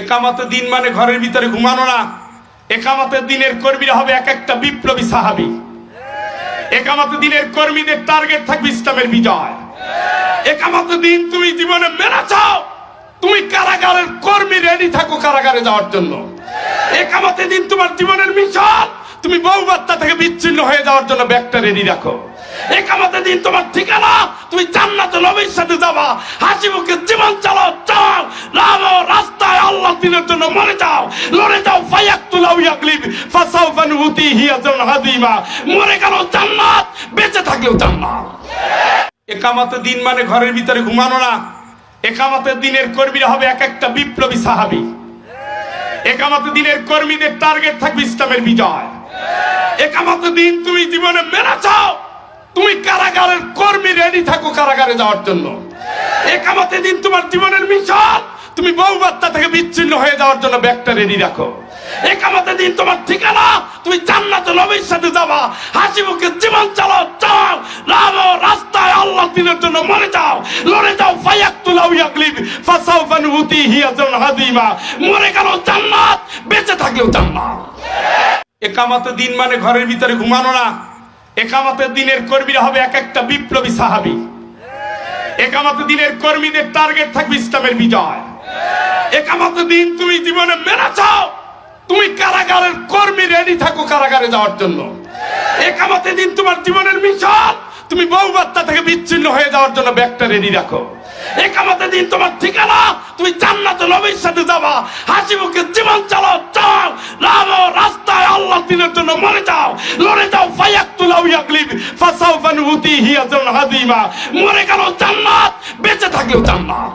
একামাতে দিন মানে ঘরের ভিতরে ঘুমানো না। একামাতে দিনের কর্মীরা হবে এক একটা বিপ্লবী সাহাবি। একামাতে দিনের কর্মীদের টার্গেট থাকবে ইসলামের বিজয়। একামাতে দিন তুমি জীবনে মেনে চাও। তুমি কারাগারের কর্মী রেডি থাকো কারাগারে যাওয়ার জন্য। একামাতে দিন তোমার জীবনের মিশন, তুমি বাচ্চা থেকে বিচ্ছিন্ন হয়ে যাওয়ার জন্য ব্যাগটা রেডি রাখো। একামাতে দিন তোমার ঠিকানা, তুমি জান্নাতে নবীর সাথে যাবা। হাসি মুখে জীবন চালাও চাও দিনের জন্য মরে যাও। লড়ে যাও মরে গেল জান্নাত, বেঁচে থাকলেও জান্নাত। একামাতে দিন মানে ঘরের ভিতরে ঘুমানো না। দিনের কর্মীরা হবে এক একটা বিপ্লবী দিনের কর্মীদের টার্গেট থাকবে ইসলামের বিজয়। একামাতে দিন তুমি জীবনে মেনে চাও তুমি কারাগারের কর্মী রেডি থাকো কারাগারে যাওয়ার জন্য। একামাতে দিন তোমার জীবনের মিশন তুমি বউ বাচ্চা থেকে বিচ্ছিন্ন হয়ে যাওয়ার জন্য ব্যাগটা রেডি রাখো। একামাতে দিন তোমার ঠিকানা। তুমি জান্নাতে নবীর সাথে যাবা। হাসি মুখে জীবন চালাও চাও লাভো রাস্তায় আল্লাহ দিনের জন্য মরে যাও। লড়ে যাও ফায়াক্তুলাউ ইয়াকলিব ফাসাউফা নুতিহি আজরান হাদিমা। মরে গেল জান্নাত, বেঁচে থাকলেও জান্নাত। একামাতে দিন মানে ঘরের ভিতরে ঘুমানো না। একামাতের দিনের কর্মীরা হবে এক একটা বিপ্লবী সাহাবি। একামাতে দিনের কর্মীদের টার্গেট থাকবে ইসলামের বিজয়। একামাতে দিন তুমি জীবনে মেনে চাও। তুমি কারাগারের কর্মী রেডি থাকো কারাগারে যাওয়ার জন্য। একামাতে দিন তোমার জীবনের মিশন। তুমি বউ বাচ্চা থেকে বিচ্ছিন্ন হয়ে যাওয়ার জন্য ব্যাগটা রেডি রাখো। একামাতে দিন তোমার ঠিকানা। তুমি জান্নাতে নবীর সাথে যাবা। হাসি মুখে জীবন চালাও চাও লাভো রাস্তায় আল্লাহ দিনের জন্য মরে যাও। লড়ে যাও ফায়াক্তুলাউ ইয়াকলিব ফাসাউফা নুতিহি আজরান হাদিমা। মরে গেল জান্নাত, বেঁচে থাকলেও জান্নাত।